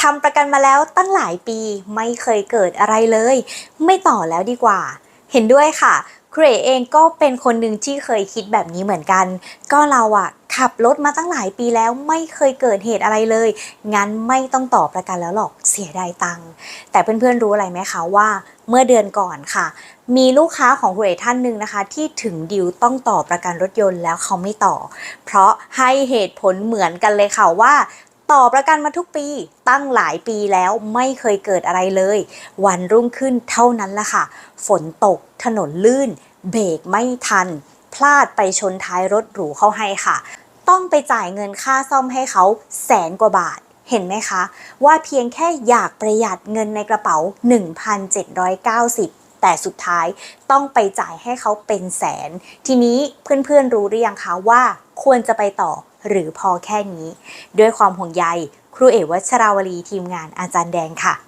ทำประกันมาแล้วตั้งหลายปีไม่เคยเกิดอะไรเลย ไม่ต่อแล้วดีกว่า เห็นด้วยค่ะครูเอเองก็เป็นคนหนึ่งที่เคยคิดแบบนี้เหมือนกัน ก็เราอะขับรถมาตั้งหลายปีแล้วไม่เคยเกิดเหตุอะไรเลย งั้นไม่ต้องต่อประกันแล้วหรอกเสียดายตังค์แต่เพื่อนๆรู้อะไรไหมคะว่าเมื่อเดือนก่อนค่ะ มีลูกค้าของครูเอท่านหนึ่งนะคะ ที่ถึงดิวต้องต่อประกันรถยนต์แล้วเขาไม่ต่อ เพราะให้เหตุผลเหมือนกันเลยค่ะว่า ต่อประกันมาทุกปี ตั้งหลายปีแล้วไม่เคยเกิดอะไรเลย วันรุ่งขึ้นเท่านั้นละค่ะ ฝนตก ถนนลื่น เบรกไม่ทัน พลาดไปชนท้ายรถหรูเข้าให้ค่ะ ต้องไปจ่ายเงินค่าซ่อมให้เขาแสนกว่าบาทเห็นไหมคะ ว่าเพียงแค่อยากประหยัดเงินในกระเป๋า 1,790แต่สุดท้ายต้องไปจ่ายให้เขาเป็นแสน ทีนี้เพื่อนๆรู้หรือยังคะว่าควรจะไปต่อ หรือพอแค่นี้ ด้วยความห่วงใยครูเอวัชราวลีทีมงานอาจารย์แดงค่ะ